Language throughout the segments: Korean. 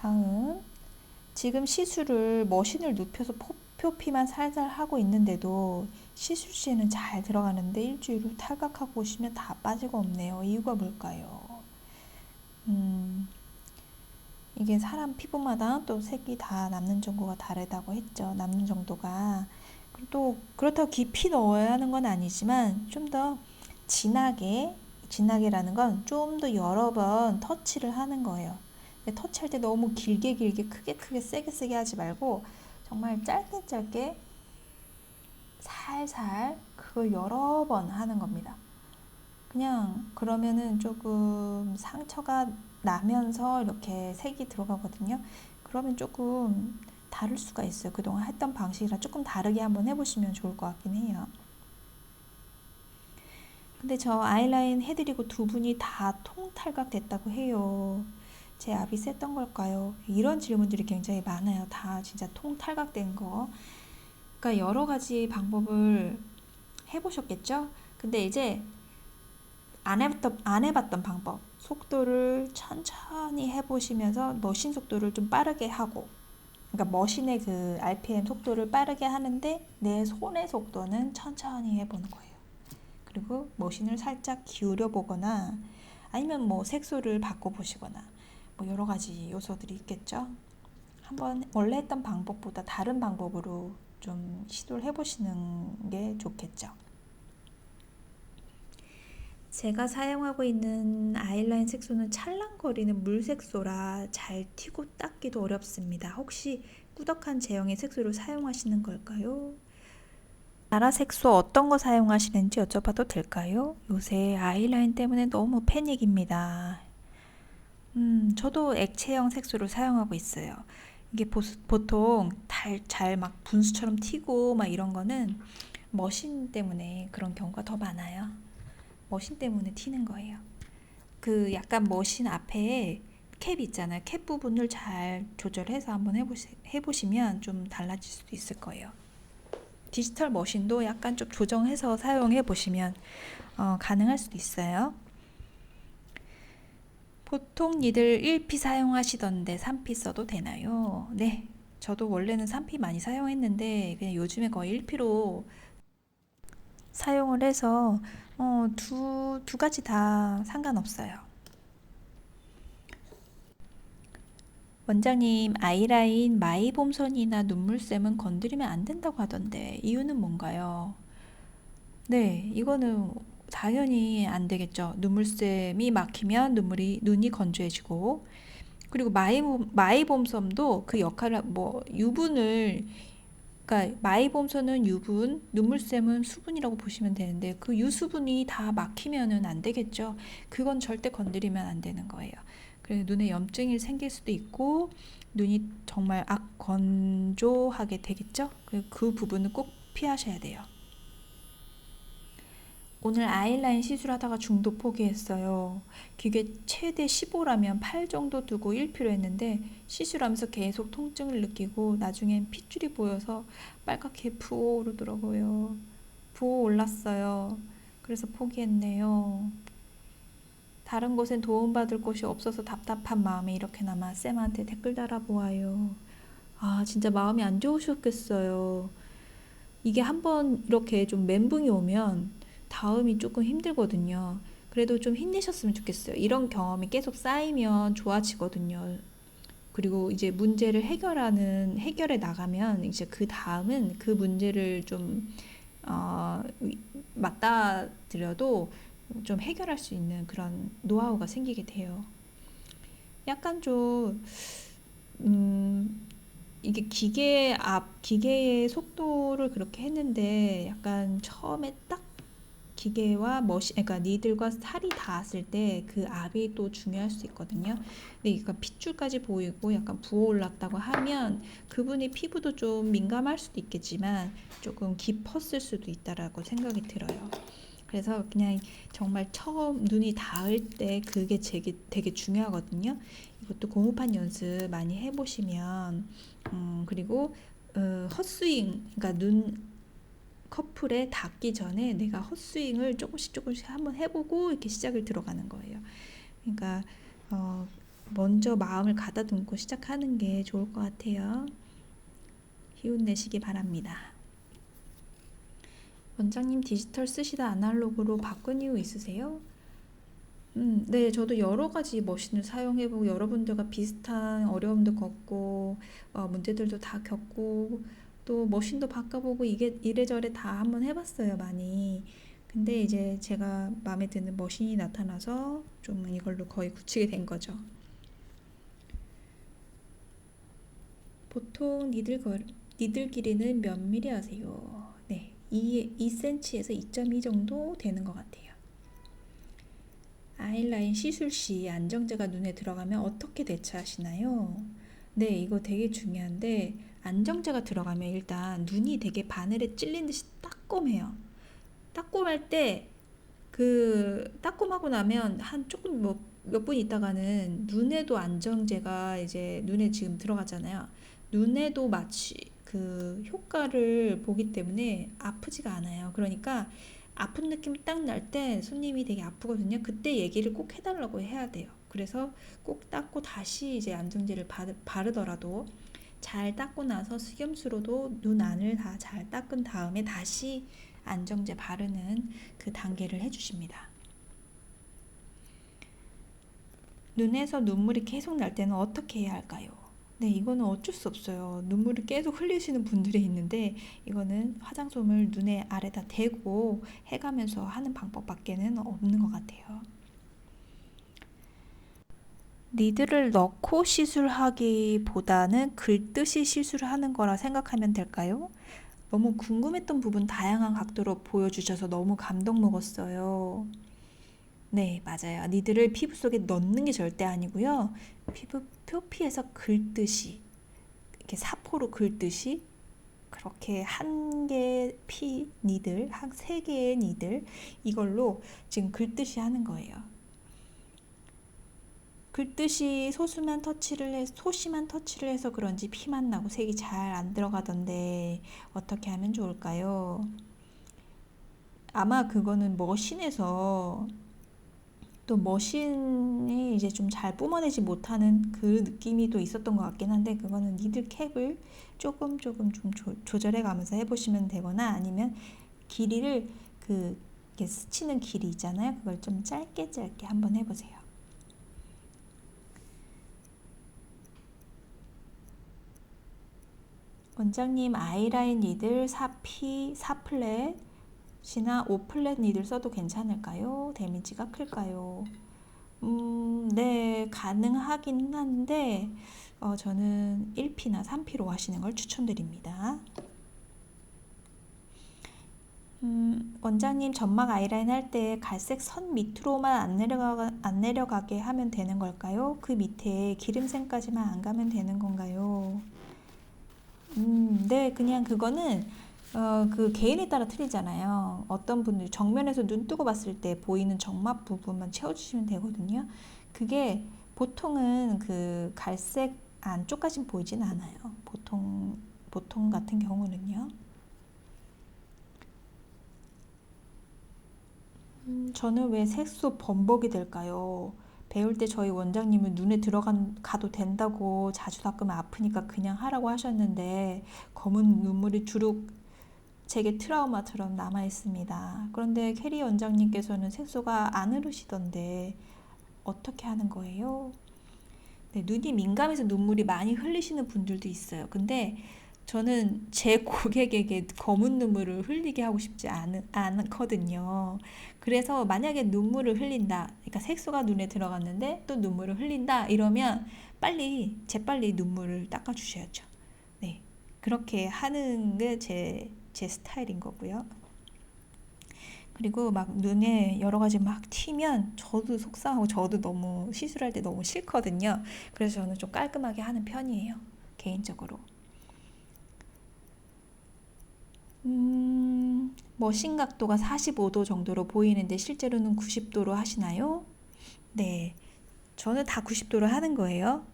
다음 지금 시술을 머신을 눕혀서 포- 표피만 살살 하고 있는데도 시술 시에는 잘 들어가는데 일주일 후 탈각하고 오시면 다 빠지고 없네요. 이유가 뭘까요? 음, 이게 사람 피부마다 또 색이 다 남는 정도가 다르다고 했죠. 남는 정도가. 또 그렇다고 깊이 넣어야 하는 건 아니지만 좀 더 진하게, 진하게라는 건 좀 더 여러 번 터치를 하는 거예요. 터치할 때 너무 길게 길게 크게 크게 세게 세게 하지 말고 정말 짧게 짧게 살살 그걸 여러 번 하는 겁니다. 그냥 그러면은 조금 상처가 나면서 이렇게 색이 들어가거든요. 그러면 조금 다를 수가 있어요. 그동안 했던 방식이랑 조금 다르게 한번 해보시면 좋을 것 같긴 해요. 근데 저 아이라인 해드리고 두 분이 다 통탈각 됐다고 해요. 제 압이 셌던 걸까요? 이런 질문들이 굉장히 많아요. 다 진짜 통탈각된 거. 그러니까 여러 가지 방법을 해보셨겠죠? 근데 이제 안 해봤던, 안 해봤던 방법. 속도를 천천히 해보시면서 머신 속도를 좀 빠르게 하고. 그러니까 머신의 그 RPM 속도를 빠르게 하는데 내 손의 속도는 천천히 해보는 거예요. 그리고 머신을 살짝 기울여 보거나 아니면 뭐 색소를 바꿔 보시거나 뭐 여러 가지 요소들이 있겠죠. 한번 원래 했던 방법보다 다른 방법으로 좀 시도를 해보시는 게 좋겠죠. 제가 사용하고 있는 아이라인 색소는 찰랑거리는 물 색소라 잘 튀고 닦기도 어렵습니다. 혹시 꾸덕한 제형의 색소를 사용하시는 걸까요? 나라 색소 어떤 거 사용하시는지 여쭤봐도 될까요? 요새 아이라인 때문에 너무 패닉입니다. 음, 저도 액체형 색소를 사용하고 있어요. 이게 보, 보통 잘막 분수처럼 튀고 막 이런 거는 머신 때문에 그런 경우가 더 많아요. 머신 때문에 튀는 거예요. 그 약간 머신 앞에 캡 있잖아요. 캡 부분을 잘 조절해서 한번 해보시, 해보시면 좀 달라질 수도 있을 거예요. 디지털 머신도 약간 좀 조정해서 사용해 보시면 어, 가능할 수도 있어요. 보통 니들 1피 사용하시던데 3피 써도 되나요? 네. 저도 원래는 3피 많이 사용했는데 그냥 요즘에 거의 1피로 사용을 해서 어, 두, 두 가지 다 상관없어요. 원장님, 아이라인, 마이봄선이나 눈물샘은 건드리면 안 된다고 하던데 이유는 뭔가요? 네, 이거는 당연히 안 되겠죠. 눈물샘이 막히면 눈물이 눈이 건조해지고 그리고 마이봄 마이봄섬도 그 역할을 뭐 유분을 그러니까 마이봄선은 유분, 눈물샘은 수분이라고 보시면 되는데 그 유수분이 다 막히면은 안 되겠죠. 그건 절대 건드리면 안 되는 거예요. 그래서 눈에 염증이 생길 수도 있고 눈이 정말 악건조하게 되겠죠. 그, 그 부분은 꼭 피하셔야 돼요. 오늘 아이라인 시술하다가 중도 포기했어요. 기계 최대 15라면 8 정도 두고 1피로 했는데 시술하면서 계속 통증을 느끼고 나중엔 핏줄이 보여서 빨갛게 부어 오르더라고요. 부어 올랐어요. 그래서 포기했네요. 다른 곳엔 도움받을 곳이 없어서 답답한 마음에 이렇게나마 쌤한테 댓글 달아보아요. 아, 진짜 마음이 안 좋으셨겠어요. 이게 한번 이렇게 좀 멘붕이 오면 다음이 조금 힘들거든요. 그래도 좀 힘내셨으면 좋겠어요. 이런 경험이 계속 쌓이면 좋아지거든요. 그리고 이제 문제를 해결하는, 해결해 나가면 이제 그 다음은 그 문제를 좀, 어, 맞닥뜨려도 좀 해결할 수 있는 그런 노하우가 생기게 돼요. 약간 좀, 음, 이게 기계 앞, 기계의 속도를 그렇게 했는데 약간 처음에 딱 기계와 머신, 그러니까 니들과 살이 닿았을 때 그 압이 또 중요할 수 있거든요. 근데 이거 핏줄까지 보이고 약간 부어올랐다고 하면 그분의 피부도 좀 민감할 수도 있겠지만 조금 깊었을 수도 있다라고 생각이 들어요. 그래서 그냥 정말 처음 눈이 닿을 때 그게 되게, 되게 중요하거든요. 이것도 고무판 연습 많이 해보시면, 음, 그리고 어, 헛스윙, 그러니까 눈 커플에 닿기 전에 내가 헛스윙을 조금씩 조금씩 한번 해보고 이렇게 시작을 들어가는 거예요. 그러니까 어, 먼저 마음을 가다듬고 시작하는 게 좋을 것 같아요. 힘내시기 바랍니다. 원장님 디지털 쓰시다 아날로그로 바꾼 이유 있으세요? 음, 네, 저도 여러 가지 머신을 사용해보고 여러분들과 비슷한 어려움도 겪고 어, 문제들도 다 겪고 또 머신도 바꿔보고 이게 이래저래 다 한번 해봤어요, 많이. 근데 이제 제가 마음에 드는 머신이 나타나서 좀 이걸로 거의 굳히게 된 거죠. 보통 니들 거, 니들 길이는 몇 미리 하세요? 네, 2, 2cm에서 2.2 정도 되는 것 같아요. 아이라인 시술 시 안정제가 눈에 들어가면 어떻게 대처하시나요? 네, 이거 되게 중요한데 안정제가 들어가면 일단 눈이 되게 바늘에 찔린 듯이 따끔해요. 따끔할 때 그 따끔하고 나면 한 조금 뭐 몇 분 있다가는 눈에도 안정제가 이제 눈에 지금 들어가잖아요. 눈에도 마치 그 효과를 보기 때문에 아프지가 않아요. 그러니까 아픈 느낌 딱 날 때 손님이 되게 아프거든요. 그때 얘기를 꼭 해달라고 해야 돼요. 그래서 꼭 닦고 다시 이제 안정제를 바르더라도 잘 닦고 나서 식염수로도 눈 안을 다 잘 닦은 다음에 다시 안정제 바르는 그 단계를 해주십니다. 눈에서 눈물이 계속 날 때는 어떻게 해야 할까요? 네, 이거는 어쩔 수 없어요. 눈물을 계속 흘리시는 분들이 있는데 이거는 화장솜을 눈에 아래다 대고 해가면서 하는 방법밖에는 없는 것 같아요. 니들을 넣고 시술하기보다는 긁듯이 시술을 하는 거라 생각하면 될까요? 너무 궁금했던 부분 다양한 각도로 보여주셔서 너무 감동 먹었어요. 네, 맞아요. 니들을 피부 속에 넣는 게 절대 아니고요. 피부 표피에서 긁듯이 이렇게 사포로 긁듯이 그렇게 한 개의 피 니들, 한 세 개의 니들 이걸로 지금 긁듯이 하는 거예요. 긁듯이 소수만 터치를 해 소심한 터치를 해서 그런지 피만 나고 색이 잘 안 들어가던데 어떻게 하면 좋을까요? 아마 그거는 머신에서 또 머신이 이제 좀 잘 뿜어내지 못하는 그 느낌이 또 있었던 것 같긴 한데 그거는 니들 캡을 조금 조금 좀 조, 절해 가면서 해보시면 되거나 아니면 길이를 그 스치는 길이 있잖아요 그걸 좀 짧게 짧게 한번 해보세요 원장님 아이라인 니들 4P 4플랫 이나 5플랫 니들 써도 괜찮을까요? 데미지가 클까요? 음, 네, 가능하긴 한데 어, 저는 1P나 3P로 하시는 걸 추천드립니다. 음, 원장님 점막 아이라인 할 때 갈색 선 밑으로만 안, 내려가, 안 내려가게 하면 되는 걸까요? 그 밑에 기름샘까지만 안 가면 되는 건가요? 음, 네, 그냥 그거는 어, 그 개인에 따라 틀리잖아요. 어떤 분들 정면에서 눈 뜨고 봤을 때 보이는 정막 부분만 채워주시면 되거든요. 그게 보통은 그 갈색 안쪽까진 보이진 않아요. 보통 보통 같은 경우는요. 음, 저는 왜 색소 범벅이 될까요? 배울 때 저희 원장님은 눈에 들어가도 된다고 자주 닦으면 아프니까 그냥 하라고 하셨는데 검은 눈물이 주룩 제게 트라우마처럼 남아 있습니다. 그런데 캐리 원장님께서는 색소가 안 흐르시던데 어떻게 하는 거예요? 네, 눈이 민감해서 눈물이 많이 흘리시는 분들도 있어요. 근데 저는 제 고객에게 검은 눈물을 흘리게 하고 싶지 않, 않거든요. 그래서 만약에 눈물을 흘린다, 그러니까 색소가 눈에 들어갔는데 또 눈물을 흘린다 이러면 빨리 재빨리 눈물을 닦아 주셔야죠. 네, 그렇게 하는 게 제 제 스타일인 거고요. 그리고 막 눈에 여러 가지 막 튀면 저도 속상하고 저도 너무 시술할 때 너무 싫거든요. 그래서 저는 좀 깔끔하게 하는 편이에요. 개인적으로. 음, 머신 각도가 45도 정도로 보이는데 실제로는 90도로 하시나요? 네. 저는 다 90도로 하는 거예요.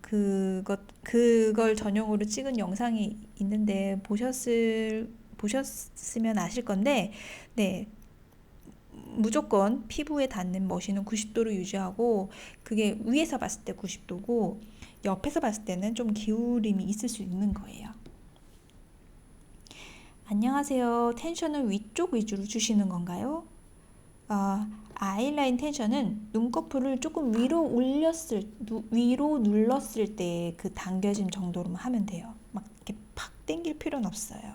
그것, 그걸 전용으로 찍은 영상이 있는데 보셨을, 보셨으면 아실 건데, 네. 무조건 피부에 닿는 머신은 90도로 유지하고 그게 위에서 봤을 때 90도고 옆에서 봤을 때는 좀 기울임이 있을 수 있는 거예요. 안녕하세요. 텐션은 위쪽 위주로 주시는 건가요? 어, 아이라인 텐션은 눈꺼풀을 조금 위로 올렸을 누, 위로 눌렀을 때 그 당겨짐 정도로만 하면 돼요. 막 이렇게 팍 당길 필요는 없어요.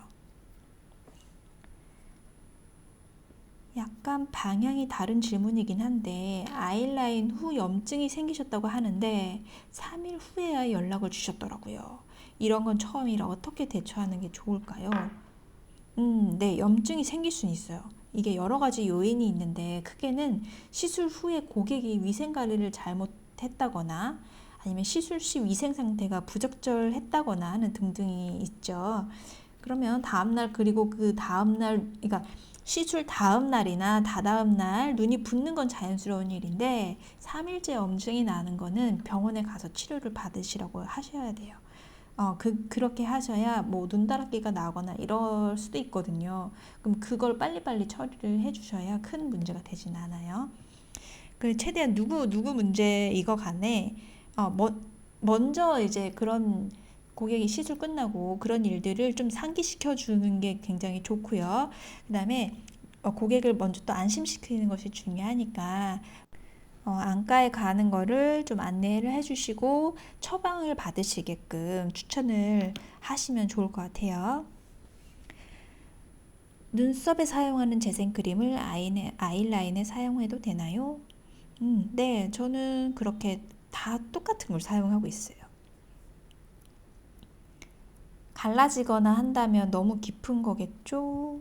약간 방향이 다른 질문이긴 한데 아이라인 후 염증이 생기셨다고 하는데 3일 후에야 연락을 주셨더라고요. 이런 건 처음이라 어떻게 대처하는 게 좋을까요? 음, 네, 염증이 생길 수는 있어요. 이게 여러 가지 요인이 있는데 크게는 시술 후에 고객이 위생 관리를 잘못했다거나 아니면 시술 시 위생 상태가 부적절했다거나 하는 등등이 있죠. 그러면 다음 날 그리고 그 다음 날 그러니까 시술 다음 날이나 다다음 날 눈이 붓는 건 자연스러운 일인데 3일째 염증이 나는 거는 병원에 가서 치료를 받으시라고 하셔야 돼요. 어, 그, 그렇게 하셔야 뭐 눈다랗기가 나거나 이럴 수도 있거든요. 그럼 그걸 빨리빨리 처리를 해주셔야 큰 문제가 되진 않아요. 그 최대한 누구 누구 문제 이거 간에 어, 뭐, 먼저 이제 그런 고객이 시술 끝나고 그런 일들을 좀 상기시켜 주는 게 굉장히 좋고요. 그다음에 어, 고객을 먼저 또 안심시키는 것이 중요하니까 어, 안과에 가는 거를 좀 안내를 해주시고 처방을 받으시게끔 추천을 하시면 좋을 것 같아요. 눈썹에 사용하는 재생 크림을 아이네, 아이라인에 사용해도 되나요? 음, 네, 저는 그렇게 다 똑같은 걸 사용하고 있어요. 갈라지거나 한다면 너무 깊은 거겠죠?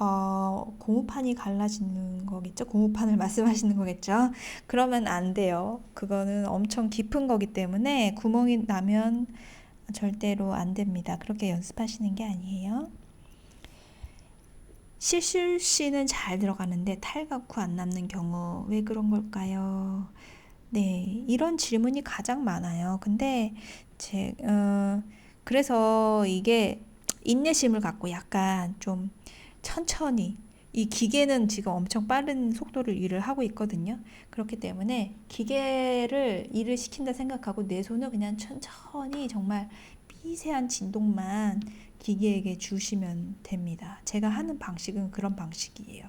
어, 고무판이 갈라지는 거겠죠? 고무판을 말씀하시는 거겠죠? 그러면 안 돼요. 그거는 엄청 깊은 거기 때문에 구멍이 나면 절대로 안 됩니다. 그렇게 연습하시는 게 아니에요. 실실 씨는 잘 들어가는데 탈각 후 안 남는 경우 왜 그런 걸까요? 네, 이런 질문이 가장 많아요. 근데 제, 어, 그래서 이게 인내심을 갖고 약간 좀 천천히 이 기계는 지금 엄청 빠른 속도를 일을 하고 있거든요. 그렇기 때문에 기계를 일을 시킨다 생각하고 내 손을 그냥 천천히 정말 미세한 진동만 기계에게 주시면 됩니다. 제가 하는 방식은 그런 방식이에요.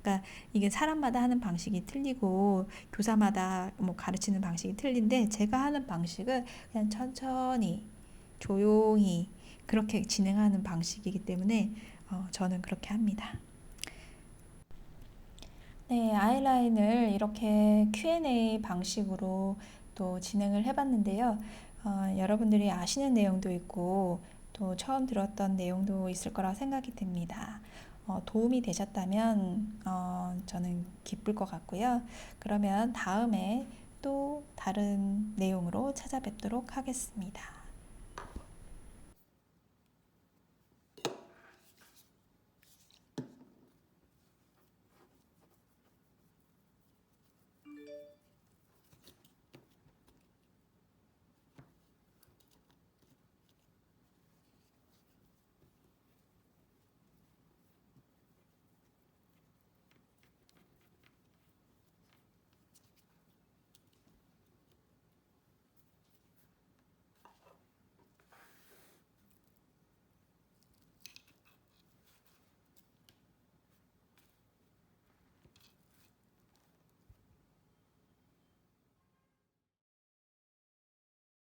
그러니까 이게 사람마다 하는 방식이 틀리고 교사마다 뭐 가르치는 방식이 틀린데 제가 하는 방식은 그냥 천천히 조용히 그렇게 진행하는 방식이기 때문에 어, 저는 그렇게 합니다. 네, 아이라인을 이렇게 Q&A 방식으로 또 진행을 해봤는데요. 어, 여러분들이 아시는 내용도 있고 또 처음 들었던 내용도 있을 거라 생각이 듭니다. 어, 도움이 되셨다면 어, 저는 기쁠 것 같고요. 그러면 다음에 또 다른 내용으로 찾아뵙도록 하겠습니다.